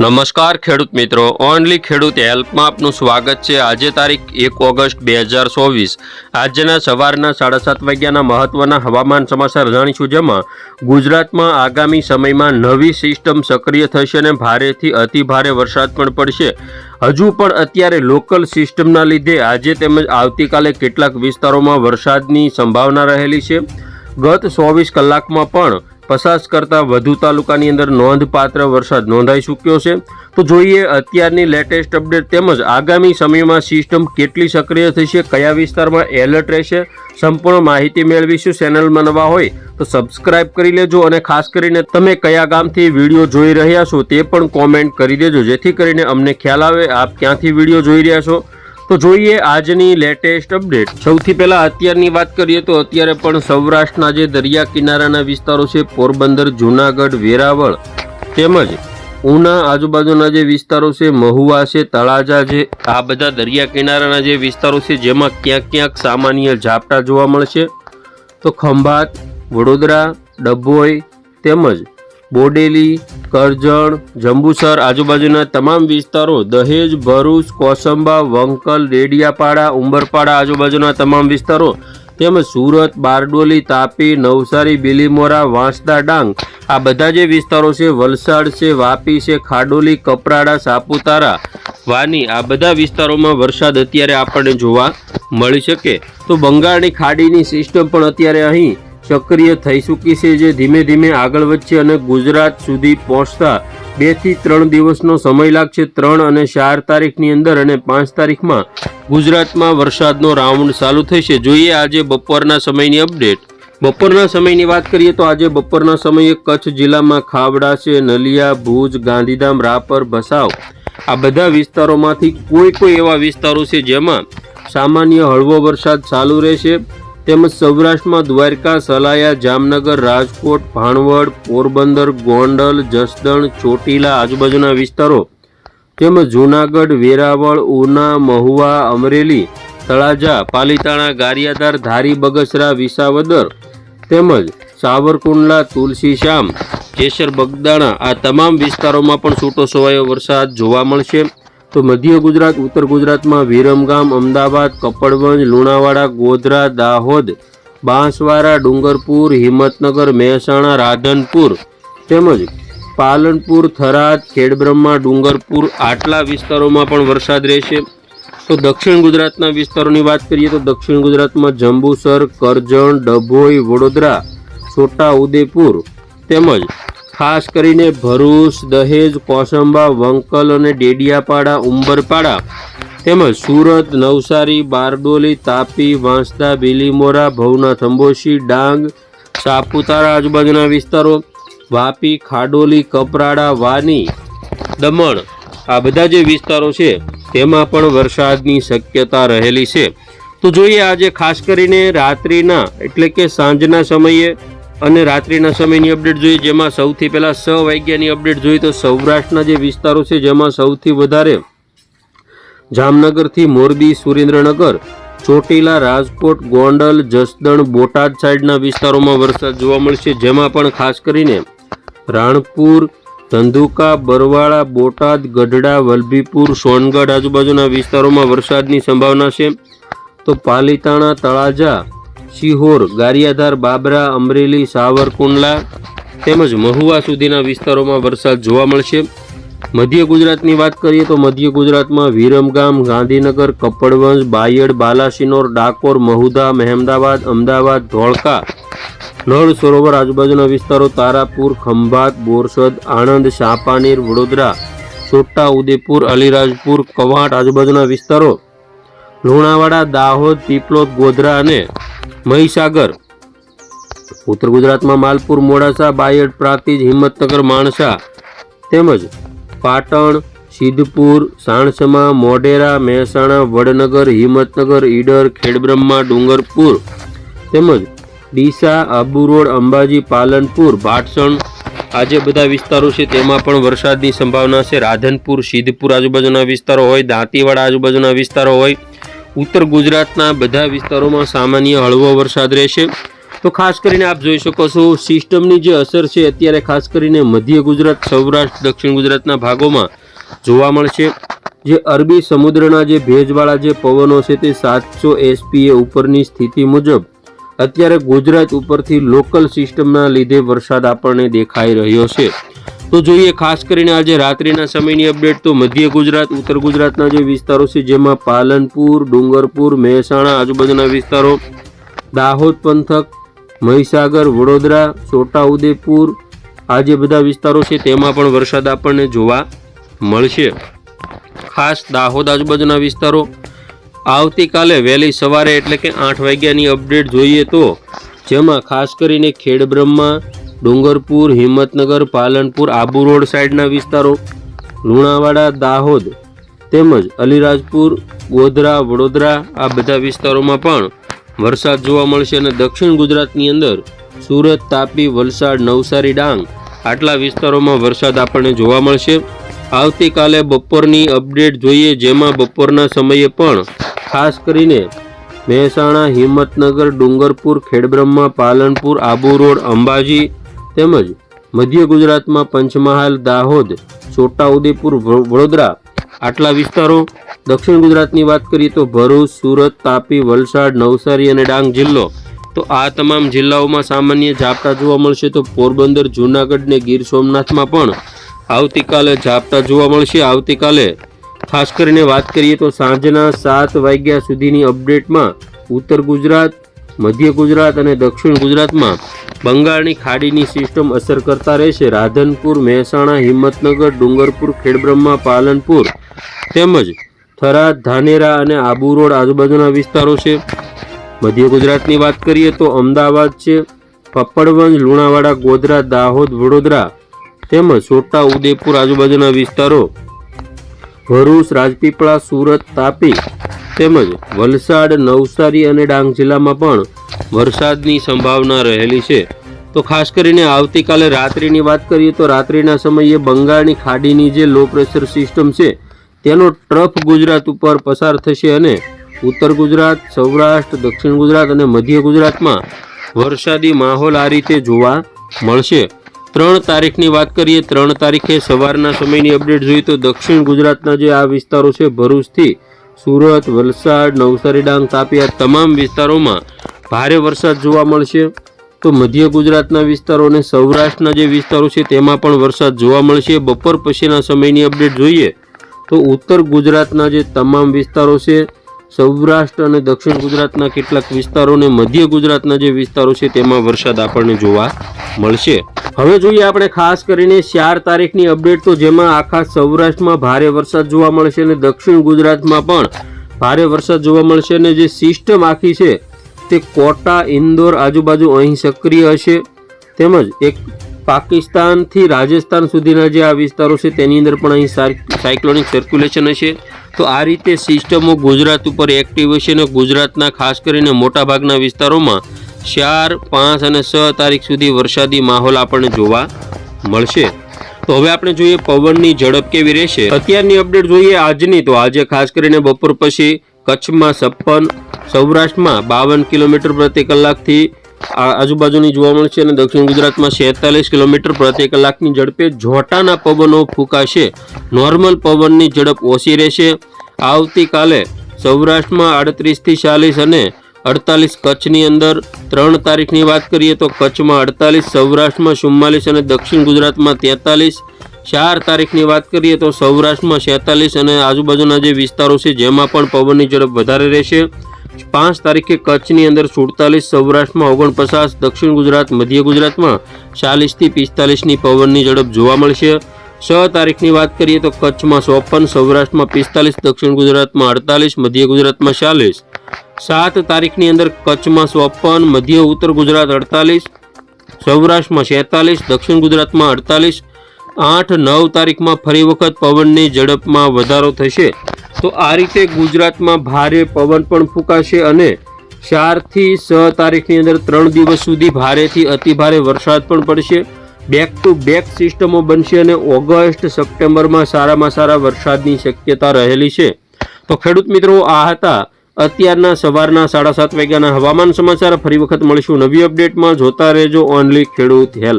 નમસ્કાર ખેડૂત મિત્રો, ઓનલી ખેડૂત હેલ્પમાં આપનું સ્વાગત છે. આજે તારીખ એક ઓગસ્ટ બે હજાર ચોવીસ. આજના સવારના સાડા સાત વાગ્યાના મહત્વના હવામાન સમાચાર જાણીશું, જેમાં ગુજરાતમાં આગામી સમયમાં નવી સિસ્ટમ સક્રિય થશે અને ભારેથી અતિ ભારે વરસાદ પણ પડશે. હજુ પણ અત્યારે લોકલ સિસ્ટમના લીધે આજે તેમજ આવતીકાલે કેટલાક વિસ્તારોમાં વરસાદની સંભાવના રહેલી છે. ગત ચોવીસ કલાકમાં પણ પચાસ કરતાં વધુ તાલુકાની અંદર નોંધપાત્ર વરસાદ નોંધાઈ ચૂક્યો છે. તો જોઈએ અત્યારની લેટેસ્ટ અપડેટ તેમજ આગામી સમયમાં સિસ્ટમ કેટલી સક્રિય થશે, કયા વિસ્તારમાં એલર્ટ રહેશે, સંપૂર્ણ માહિતી મેળવીશું ચેનલમાં નવા હોય તો સબસ્ક્રાઇબ કરી લેજો અને ખાસ કરીને તમે કયા ગામથી વીડિયો જોઈ રહ્યા છો તે પણ કોમેન્ટ કરી દેજો, જેથી કરીને અમને ખ્યાલ આવે આપ ક્યાંથી વીડિયો જોઈ રહ્યા છો. તો જોઈએ આજની લેટેસ્ટ અપડેટ. સૌથી પહેલા અત્યારની વાત કરીએ તો અત્યારે પણ સૌરાષ્ટ્રના જે દરિયા કિનારાના વિસ્તારો છે, પોરબંદર, જૂનાગઢ, વેરાવળ તેમજ ઉના આજુબાજુના જે વિસ્તારો છે, મહુવા છે, તળાજા છે, આ બધા દરિયા કિનારાના જે વિસ્તારો છે, જેમાં ક્યાંક ક્યાંક સામાન્ય ઝાપટા જોવા મળશે. તો ખંભાત, વડોદરા, ડભોઈ તેમજ બોડેલી, કરજણ, જંબુસર આજુબાજુના તમામ વિસ્તારો, દહેજ, ભરૂચ, કોસંબા, વંકલ રેડિયાપાડા ઉંબરપાડા આજુબાજુના તમામ વિસ્તારો, તેમજ સુરત, બારડોલી, તાપી, નવસારી, બિલીમોરા, વાંસદા ડાંગ, આ બધા જે વિસ્તારો છે, વલસાડ છે, વાપી છે, ખાડોલી, કપરાડા, સાપુતારા, વાની, આ બધા વિસ્તારોમાં વરસાદ અત્યારે આપણને જોવા મળી શકે. તો બંગાળની ખાડીની સિસ્ટમ પણ અત્યારે અહીં સક્રિય થઈ ચૂકી છે જે ધીમે ધીમે આગળ વધશે અને ગુજરાત સુધી પહોંચતા બેથી ત્રણ દિવસનો સમય લાગશે ત્રણ અને ચાર તારીખની અંદર અને પાંચ તારીખમાં ગુજરાતમાં વરસાદનો રાઉન્ડ ચાલુ થશે. જોઈએ આજે બપોરના સમયની અપડેટ. બપોરના સમયની વાત કરીએ તો આજે બપોરના સમયે કચ્છ જિલ્લામાં ખાવડા છે, નલિયા, ભુજ, ગાંધીધામ, રાપર, ભસાવ આ બધા વિસ્તારોમાંથી કોઈ કોઈ એવા વિસ્તારો છે જેમાં સામાન્ય હળવો વરસાદ ચાલુ રહેશે. તેમજ સૌરાષ્ટ્રમાં દ્વારકા, સલાયા, જામનગર, રાજકોટ, ભાણવડ, પોરબંદર, ગોંડલ, જસદણ, ચોટીલા આજુબાજુના વિસ્તારો તેમજ જૂનાગઢ, વેરાવળ, ઉના, મહુવા, અમરેલી, તળાજા, પાલીતાણા, ગારિયાધાર, ધારી, બગસરા, વિસાવદર તેમજ સાવરકુંડલા તુલસીશ્યામ જેસર, બગદાણા આ તમામ વિસ્તારોમાં પણ છૂટો છવાયો વરસાદ જોવા મળશે. તો મધ્ય ગુજરાત, ઉત્તર ગુજરાતમાં વિરમગામ, અમદાવાદ, કપડવંજ, લુણાવાડા, ગોધરા, દાહોદ, બાંસવાડા, ડુંગરપુર, હિંમતનગર, મહેસાણા, રાધનપુર તેમજ પાલનપુર, થરાદ, ખેડબ્રહ્મા, ડુંગરપુર આટલા વિસ્તારોમાં પણ વરસાદ રહેશે. તો દક્ષિણ ગુજરાતના વિસ્તારોની વાત કરીએ તો દક્ષિણ ગુજરાતમાં જંબુસર, કરજણ, ડભોઈ, વડોદરા, છોટા ઉદેપુર તેમજ ખાસ કરીને ભરૂચ, દહેજ, કોસંબા, વંકલ અને ડેડિયાપાડા, ઉંબરપાડા તેમજ સુરત, નવસારી, બારડોલી, તાપી, વાંસદા, બિલીમોરા ભવનાથ અંબોશી ડાંગ, સાપુતારા, આજુબાજુના વિસ્તારો, વાપી, ખાડોલી, કપરાડા, વાની, દમણ આ બધા જે વિસ્તારો છે તેમાં પણ વરસાદની શક્યતા રહેલી છે. તો જોઈએ આજે ખાસ કરીને રાત્રિના એટલે કે સાંજના સમયે અને રાત્રિના સમયની અપડેટ જોઈએ, જેમાં સૌથી પહેલાં છ વાગ્યાની અપડેટ જોઈએ તો સૌરાષ્ટ્રના જે વિસ્તારો છે, જેમાં સૌથી વધારે જામનગરથી મોરબી, સુરેન્દ્રનગર, ચોટીલા, રાજકોટ, ગોંડલ, જસદણ, બોટાદ સાઈડના વિસ્તારોમાં વરસાદ જોવા મળશે, જેમાં પણ ખાસ કરીને રાણપુર, ધંધુકા, બરવાળા, બોટાદ, ગઢડા, વલભીપુર, સોનગઢ આજુબાજુના વિસ્તારોમાં વરસાદની સંભાવના છે. તો પાલીતાણા, તળાજા શિહોર, ગારિયાધાર, બાબરા, અમરેલી, સાવરકુંડલા તેમજ મહુવા સુધીના વિસ્તારોમાં વરસાદ જોવા મળશે. મધ્ય ગુજરાતની વાત કરીએ તો મધ્ય ગુજરાતમાં વિરમગામ, ગાંધીનગર, કપડવંજ, બાયડ, બાલાસિનોર, ડાકોર, મહુધા, મહેમદાવાદ, અમદાવાદ, ધોળકા, નળ, સરોવર આજુબાજુના વિસ્તારો તારાપુર, ખંભાત, બોરસદ, આણંદ શાપાનીર વડોદરા, છોટા ઉદેપુર, અલીરાજપુર, કવાંટ આજુબાજુના વિસ્તારો લુણાવાડા, દાહોદ, પીપલોદ, ગોધરા અને મહીસાગર. ઉત્તર ગુજરાતમાં માલપુર, મોડાસા, બાયડ, પ્રાંતિજ, હિંમતનગર, માણસા તેમજ પાટણ, સિદ્ધપુર, સાણસમા, મોઢેરા, મહેસાણા, વડનગર, હિંમતનગર, ઈડર, ખેડબ્રહ્મા, ડુંગરપુર તેમજ ડીસા, આબુ રોડ, અંબાજી, પાલનપુર, ભાટસણ આ જે બધા વિસ્તારો છે તેમાં પણ વરસાદની સંભાવના છે. રાધનપુર, સિદ્ધપુર આજુબાજુના વિસ્તારો હોય, દાંતીવાડા આજુબાજુના વિસ્તારો હોય ઉત્તર ગુજરાતના બધા વિસ્તારોમાં સામાન્ય હળવો વરસાદ રહેશે. તો ખાસ કરીને આપ જોઈ શકો છો, સિસ્ટમની જે અસર છે, અત્યારે ખાસ કરીને મધ્ય ગુજરાત, સૌરાષ્ટ્ર, દક્ષિણ ગુજરાતના ભાગોમાં જોવા મળશે. જે અરબી સમુદ્રના જે ભેજવાળા જે પવનો છે, તે સાતસો એસપીએ ઉપરની સ્થિતિ મુજબ અત્યારે ગુજરાત ઉપરથી લોકલ સિસ્ટમના લીધે વરસાદ આપણને દેખાઈ રહ્યો છે. તો જોઈએ, ખાસ કરીને આજે રાત્રિના સમયની અપડેટ તો મધ્ય ગુજરાત, ઉત્તર ગુજરાતના જે વિસ્તારો છે, જેમાં પાલનપુર, ડુંગરપુર, મહેસાણા, આજુબાજુના વિસ્તારો, દાહોદ પંથક, મહીસાગર, વડોદરા, છોટાઉદેપુર, આ જે બધા વિસ્તારો છે, તેમાં પણ વરસાદ આપણને જોવા મળશે. ખાસ દાહોદ, આજુબાજુના વિસ્તારો, આવતીકાલે વહેલી સવારે એટલે કે આઠ વાગ્યાની અપડેટ જોઈએ તો, જેમાં ખાસ કરીને ખેડબ્રહ્મા ડુંગરપુર, હિંમતનગર, પાલનપુર, આબુ રોડ સાઈડના વિસ્તારો, લુણાવાડા, દાહોદ તેમજ અલીરાજપુર, ગોધરા, વડોદરા આ બધા વિસ્તારોમાં પણ વરસાદ જોવા મળશે અને દક્ષિણ ગુજરાતની અંદર સુરત, તાપી, વલસાડ, નવસારી, ડાંગ આટલા વિસ્તારોમાં વરસાદ આપણને જોવા મળશે. આવતીકાલે બપોરની અપડેટ જોઈએ જેમાં બપોરના સમયે પણ ખાસ કરીને મહેસાણા, હિંમતનગર, ડુંગરપુર, ખેડબ્રહ્મા, પાલનપુર, આબુ રોડ, અંબાજી તેમજ મધ્ય ગુજરાતમાં પંચમહાલ, દાહોદ, છોટાઉદેપુર વડોદરા આટલા વિસ્તારો દક્ષિણ ગુજરાતની વાત કરીએ તો ભરૂચ, સુરત, તાપી, વલસાડ, નવસારી અને ડાંગ જિલ્લો. તો આ તમામ જિલ્લાઓમાં સામાન્ય ઝાપટા જોવા મળશે તો પોરબંદર, જૂનાગઢ ને ગીર સોમનાથમાં પણ આવતીકાલે ઝાપટા જોવા મળશે. આવતીકાલે ખાસ કરીને વાત કરીએ તો સાંજના સાત વાગ્યા સુધીની અપડેટમાં ઉત્તર ગુજરાત મધ્ય ગુજરાત અને દક્ષિણ ગુજરાતમાં બંગાળની ખાડીની સિસ્ટમ અસર કરતા રહેશે. રાધનપુર, મહેસાણા, હિંમતનગર, ડુંગરપુર, ખેડબ્રહ્મા, પાલનપુર તેમજ થરાદ, ધાનેરા અને આબુ રોડ આજુબાજુના વિસ્તારો છે. મધ્ય ગુજરાતની વાત કરીએ તો અમદાવાદ છે પપ્પડવંજ લુણાવાડા, ગોધરા, દાહોદ, વડોદરા તેમજ છોટા ઉદેપુર આજુબાજુના વિસ્તારો. ભરૂચ, રાજપીપળા, સુરત, તાપી તેમજ વલસાડ, નવસારી અને ડાંગ જિલ્લામાં પણ વરસાદની સંભાવના રહેલી છે. તો ખાસ કરીને આવતીકાલે રાત્રિની વાત કરીએ તો રાત્રિના સમયે બંગાળની ખાડીની જે લો પ્રેશર સિસ્ટમ છે, તેનો ટ્રફ ગુજરાત ઉપર પસાર થશે અને ઉત્તર ગુજરાત, સૌરાષ્ટ્ર, દક્ષિણ ગુજરાત અને મધ્ય ગુજરાતમાં વરસાદી માહોલ આ રીતે જોવા મળશે. ત્રણ તારીખની વાત કરીએ, ત્રણ તારીખે સવારના સમયની અપડેટ જોઈએ તો દક્ષિણ ગુજરાતના જે આ વિસ્તારો છે, ભરૂચથી સુરત, વલસાડ, નવસારી ડાંગ તાપી તમામ વિસ્તારોમાં ભારે વરસાદ જોવા મળશે. તો મધ્ય ગુજરાતના વિસ્તારો અને સૌરાષ્ટ્રના જે વિસ્તારો છે તેમાં પણ વરસાદ જોવા મળશે. બપોર પછીના સમયની અપડેટ જોઈએ તો ઉત્તર ગુજરાતના જે તમામ વિસ્તારો છે સૌરાષ્ટ્ર અને દક્ષિણ ગુજરાતના કેટલાક વિસ્તારો અને મધ્ય ગુજરાતના જે વિસ્તારો છે તેમાં વરસાદ આપણને જોવા મળશે. હવે જોઈએ આપણે ખાસ કરીને ચાર તારીખની અપડેટ તો જેમાં આખા સૌરાષ્ટ્રમાં ભારે વરસાદ જોવા મળશે અને દક્ષિણ ગુજરાતમાં પણ ભારે વરસાદ જોવા મળશે અને જે સિસ્ટમ આખી છે તે કોટા, ઇન્દોર આજુબાજુ અહીં સક્રિય હશે. તેમજ એક પાકિસ્તાનથી રાજસ્થાન સુધીના જે આ વિસ્તારો છે, તેની અંદર પણ અહીં સાયક્લોનિક સર્ક્યુલેશન હશે. તો આ રીતે સિસ્ટમો ગુજરાત ઉપર એક્ટિવ હશે અને ગુજરાતના ખાસ કરીને મોટાભાગના વિસ્તારોમાં ચાર, પાંચ અને છ તારીખ સુધી વરસાદી માહોલ આપણને જોવા મળશે. તો હવે આપણે જોઈએ પવનની ઝડપ કેવી રહેશે. અત્યારની અપડેટ જોઈએ આજની. તો આજે ખાસ કરીને બપોર પછી કચ્છમાં છપ્પન, સૌરાષ્ટ્રમાં બાવન કિલોમીટર પ્રતિ કલાકથી આજુબાજુની જોવા મળશે અને દક્ષિણ ગુજરાતમાં છેતાલીસ કિલોમીટર પ્રતિ કલાકની ઝડપે જોટાના પવનો ફૂંકાશે. નોર્મલ પવનની ઝડપ ઓછી રહેશે. આવતીકાલે સૌરાષ્ટ્રમાં આડત્રીસથી ચાલીસ અને અડતાલીસ કચ્છની અંદર ત્રણ તારીખની વાત કરીએ તો કચ્છમાં અડતાલીસ, સૌરાષ્ટ્રમાં ચુમ્માલીસ અને દક્ષિણ ગુજરાતમાં તેતાલીસ. ચાર તારીખની વાત કરીએ તો સૌરાષ્ટ્રમાં છેતાલીસ અને આજુબાજુના જે વિસ્તારો છે, જેમાં પણ પવનની ઝડપ વધારે રહેશે. પાંચ તારીખે કચ્છની અંદર સુડતાલીસ, સૌરાષ્ટ્રમાં ઓગણપચાસ, દક્ષિણ ગુજરાત, મધ્ય ગુજરાતમાં ચાલીસથી પિસ્તાલીસની પવનની ઝડપ જોવા મળશે. છ તારીખની વાત કરીએ તો કચ્છમાં ચોપન, સૌરાષ્ટ્રમાં પિસ્તાલીસ, દક્ષિણ ગુજરાતમાં અડતાલીસ, મધ્ય ગુજરાતમાં ચાલીસ. સાત તારીખની અંદર કચ્છમાં ચોપન, મધ્ય ઉત્તર ગુજરાત અડતાલીસ, સૌરાષ્ટ્રમાં છેતાલીસ, દક્ષિણ ગુજરાતમાં અડતાલીસ. આઠ, નવ તારીખમાં ફરી વખત પવનની ઝડપમાં વધારો થશે. તો આ રીતે ગુજરાતમાં ભારે પવન પણ ફૂંકાશે અને ચારથી છ તારીખની અંદર ત્રણ દિવસ સુધી ભારેથી અતિભારે વરસાદ પણ પડશે. બેક ટુ બેક સિસ્ટમો બનશે અને ઓગસ્ટ, સપ્ટેમ્બરમાં સારામાં સારા વરસાદની શક્યતા રહેલી છે. તો ખેડૂત મિત્રો, આ હતા અત્યારના સવારના સાડા સાત વાગ્યાના હવામાન સમાચાર. ફરી વખત મળીશું નવી અપડેટમાં. જોતા રહેજો ઓનલી ખેડૂત હેલ્પ